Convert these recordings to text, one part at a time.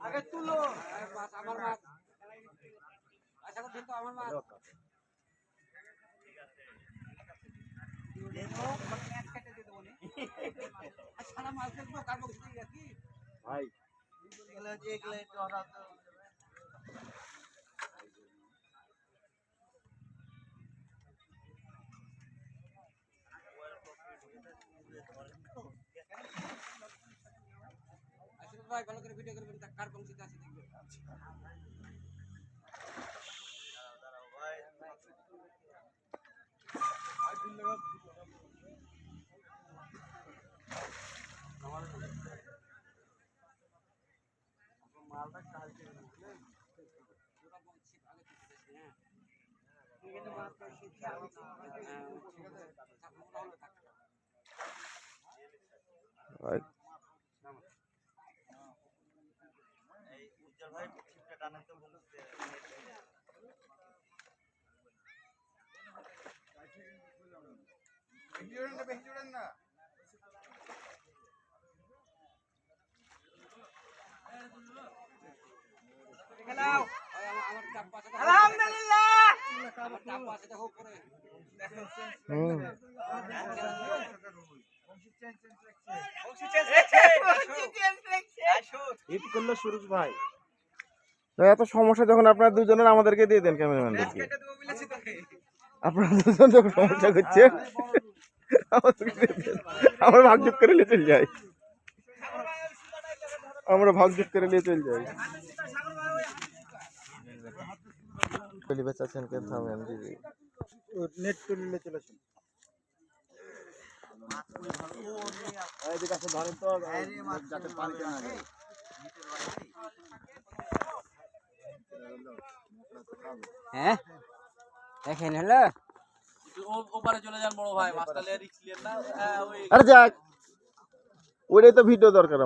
আগে তুলো। মাছ আমার মাছ ভাই আমার মাছ সারা মাছ দেখব কার বংশীতে কি? ভাই। আসলে ভাই ভালো করে ভিডিও করবেন তা কার বংশীতে আছে দেখবেন ওরা বংশী আগে থেকে দেখি, হ্যাঁ। হ্যাঁ, ঠিক আছে। থাক, মোটা হলে থাক। ভাই এই উজ্জ্বল ভাই ছিপটা টানেন তো বলতে খেলাও ওই আমার আমার চাপ পাশে আলহামদুলিল্লাহ আমার চাপ পাশে দেখো উপরে হুম হিট করল সুরজ ভাই। এত সমস্যা যখন আপনার দুজনের আমাদেরকে দিয়ে দেন ক্যামেরাম্যানদেরকে আপনারা দুজন যখন সমস্যা করছে। আমরা ভাগযোগ করে নিয়ে চলে যাই। আমরা ভাগযোগ করে নিয়ে চলে যাই। চলি বেচাচ্ছেন কে থামেন দিদি নেট তুলে চলেছেন এদিকে আছে ধরেন তো যাতে পানিতে না হ্যাঁ, ওই আরে যাক। ওইটাই তো ভিডিও দরকার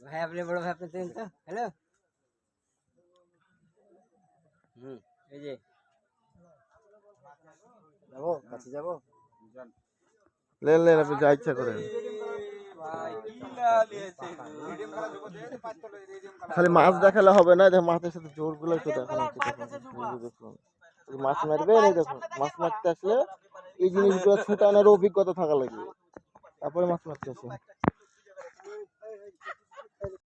ভাই আপনি বড় ভাই আপনি তো হ্যালো? হুম এই যে। যাব কাছে যাব। লেন লেন যা ইচ্ছা খালি মাছ দেখালে হবে না, দেখো মাছের সাথে জোরগুলো একটু দেখানো মাছ মারবে দেখুন, মাছ মারতে আসলে এই জিনিসগুলো ছুটানোর অভিজ্ঞতা থাকা লাগবে। তারপরে মাছ মারতে আসে।